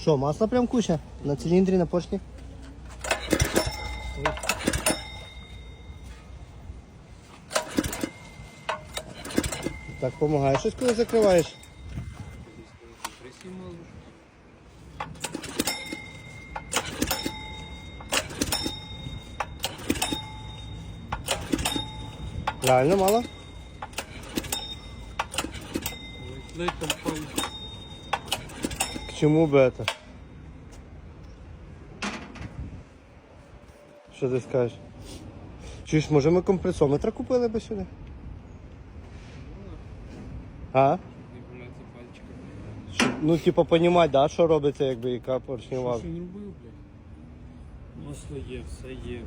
Що, масла прям куча? На циліндрі, на поршні? Так, допомагає. Щось коли закриваєш. Реально мало? Дай там бы это? Що ти скажеш? Чи ж, може ми компресометр купили би сюди? А? Щоб, ну, типу, понімати, да, що робиться, якби яка поршнева. Що ж він робив, блядь? Масло є, все є.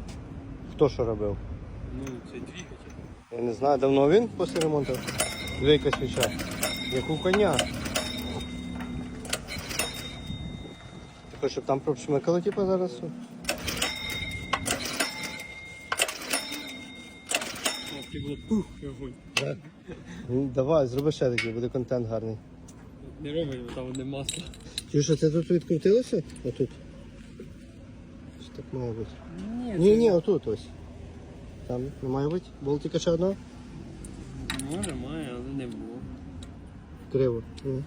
Хто що робив? Ну, це двигатель. Я не знаю, давно він після ремонту? Двійка свіча. Як у коня. Ти щоб там пропшмикало, типу, зараз? А, було пух, і огонь. Ну, давай, зроби ще такий, буде контент гарний. Не робить, бо там не масло. Чи що це тут відкрутилося? Отут. Чи так має бути? Ні, Ні, ні, отут ось. Там не має бути? Болтика ще одна? Може, має, але не було. Криво. Ні.